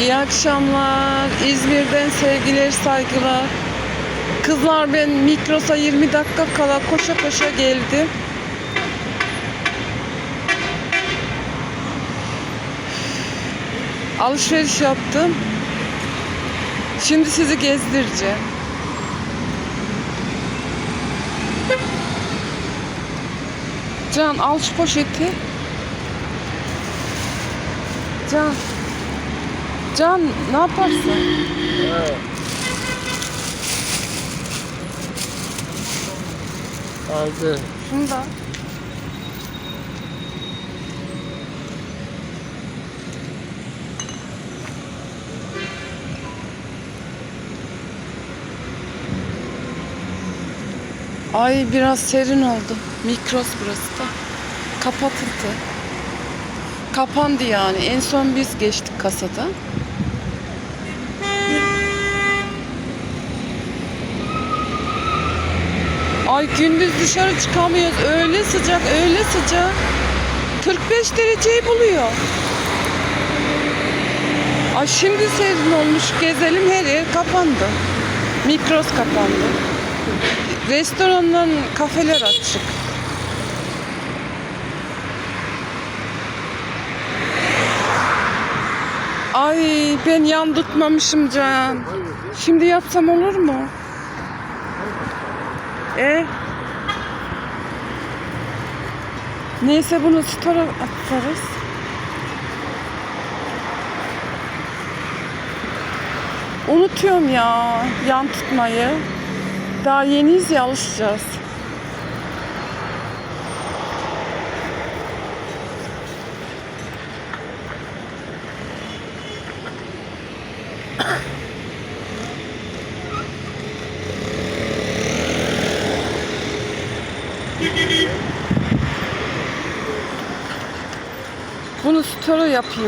İyi akşamlar. İzmir'den sevgiler, saygılar. Kızlar ben Mikros'a 20 dakika kala koşa koşa geldim. Alışveriş yaptım. Şimdi sizi gezdireceğim. Can al şu poşeti. Can. Can ne yaparsın? Aldı. Şunu da. Ay biraz serin oldu. Mikros burası da. Kapatıldı. Kapandı yani. En son biz geçtik kasada. Ay gündüz dışarı çıkamıyoruz. Öyle sıcak, öyle sıcak. 45 dereceyi buluyor. Ay şimdi serin olmuş. Gezelim her yer kapandı. Mikros kapandı. Restorandan kafeler açık. Ay ben yan tutmamışım Can. Şimdi yapsam olur mu? E? Neyse bunu store'a atarız. Unutuyorum ya yan tutmayı. Daha yeniyiz ya alışacağız. Bunu store'a yapayım